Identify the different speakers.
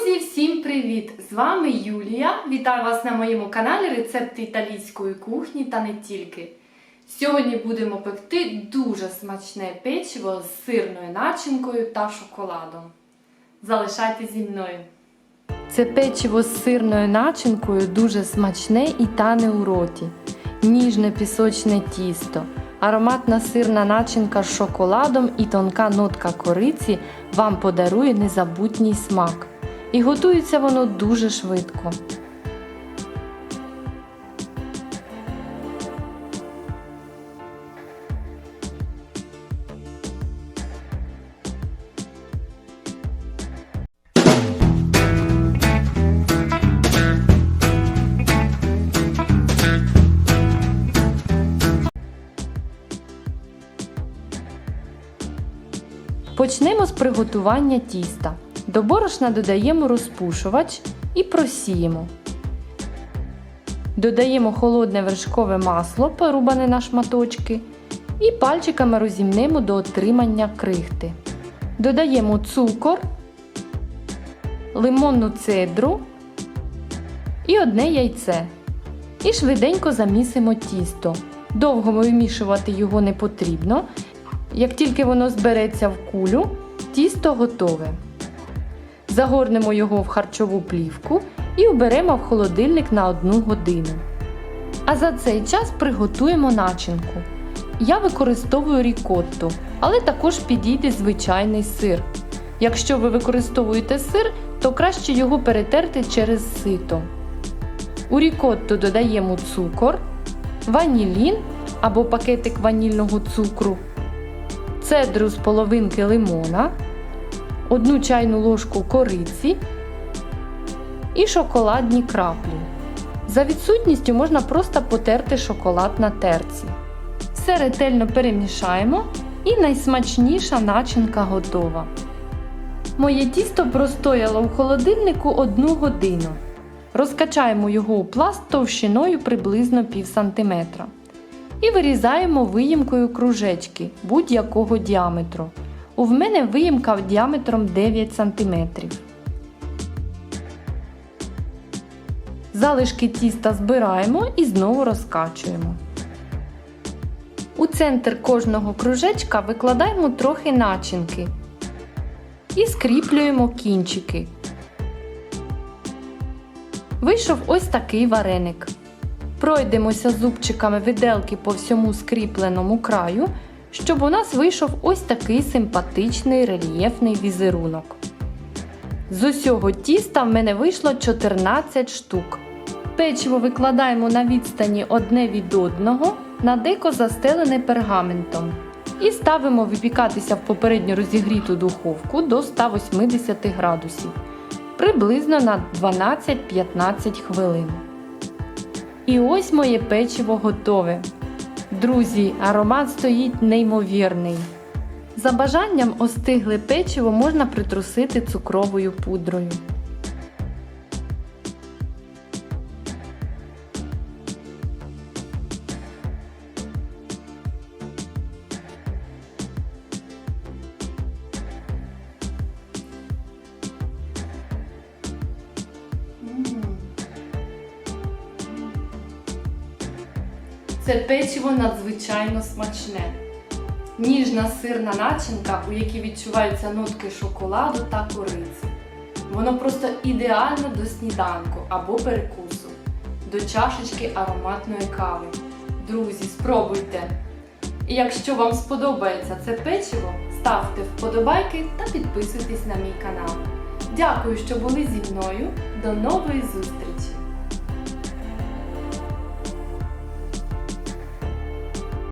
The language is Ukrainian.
Speaker 1: Друзі, всім привіт! З вами Юлія. Вітаю вас на моєму каналі Рецепти італійської кухні та не тільки. Сьогодні будемо пекти дуже смачне печиво з сирною начинкою та шоколадом. Залишайтесь зі мною. Це печиво з сирною начинкою дуже смачне і тане у роті. Ніжне пісочне тісто, ароматна сирна начинка з шоколадом і тонка нотка кориці вам подарує незабутній смак. І готується воно дуже швидко. Почнемо з приготування тіста. До борошна додаємо розпушувач і просіємо. Додаємо холодне вершкове масло, порубане на шматочки, і пальчиками розімнемо до отримання крихти. Додаємо цукор, лимонну цедру і одне яйце. І швиденько замісимо тісто. Довго вимішувати його не потрібно. Як тільки воно збереться в кулю, тісто готове. Загорнемо його в харчову плівку і уберемо в холодильник на 1 годину. А за цей час приготуємо начинку. Я використовую рікотту, але також підійде звичайний сир. Якщо ви використовуєте сир, то краще його перетерти через сито. У рікотту додаємо цукор, ванілін або пакетик ванільного цукру, цедру з половинки лимона, одну чайну ложку кориці і шоколадні краплі. За відсутністю можна просто потерти шоколад на терці. Все ретельно перемішаємо і найсмачніша начинка готова. Моє тісто простояло в холодильнику 1 годину. Розкачаємо його у пласт товщиною приблизно пів сантиметра. І вирізаємо виїмкою кружечки будь-якого діаметру. У мене виїмка діаметром 9 см. Залишки тіста збираємо і знову розкачуємо. У центр кожного кружечка викладаємо трохи начинки і скріплюємо кінчики. Вийшов ось такий вареник. Пройдемося зубчиками виделки по всьому скріпленому краю, щоб у нас вийшов ось такий симпатичний рельєфний візерунок. З усього тіста в мене вийшло 14 штук. Печиво викладаємо на відстані одне від одного на деко застелене пергаментом. І ставимо випікатися в попередньо розігріту духовку до 180 градусів приблизно на 12-15 хвилин. І ось моє печиво готове. Друзі, аромат стоїть неймовірний. За бажанням остигле печиво можна притрусити цукровою пудрою. Це печиво надзвичайно смачне. Ніжна сирна начинка, у якій відчуваються нотки шоколаду та кориці. Воно просто ідеально до сніданку або перекусу, до чашечки ароматної кави. Друзі, спробуйте! І якщо вам сподобається це печиво, ставте вподобайки та підписуйтесь на мій канал. Дякую, що були зі мною. До нової зустрічі!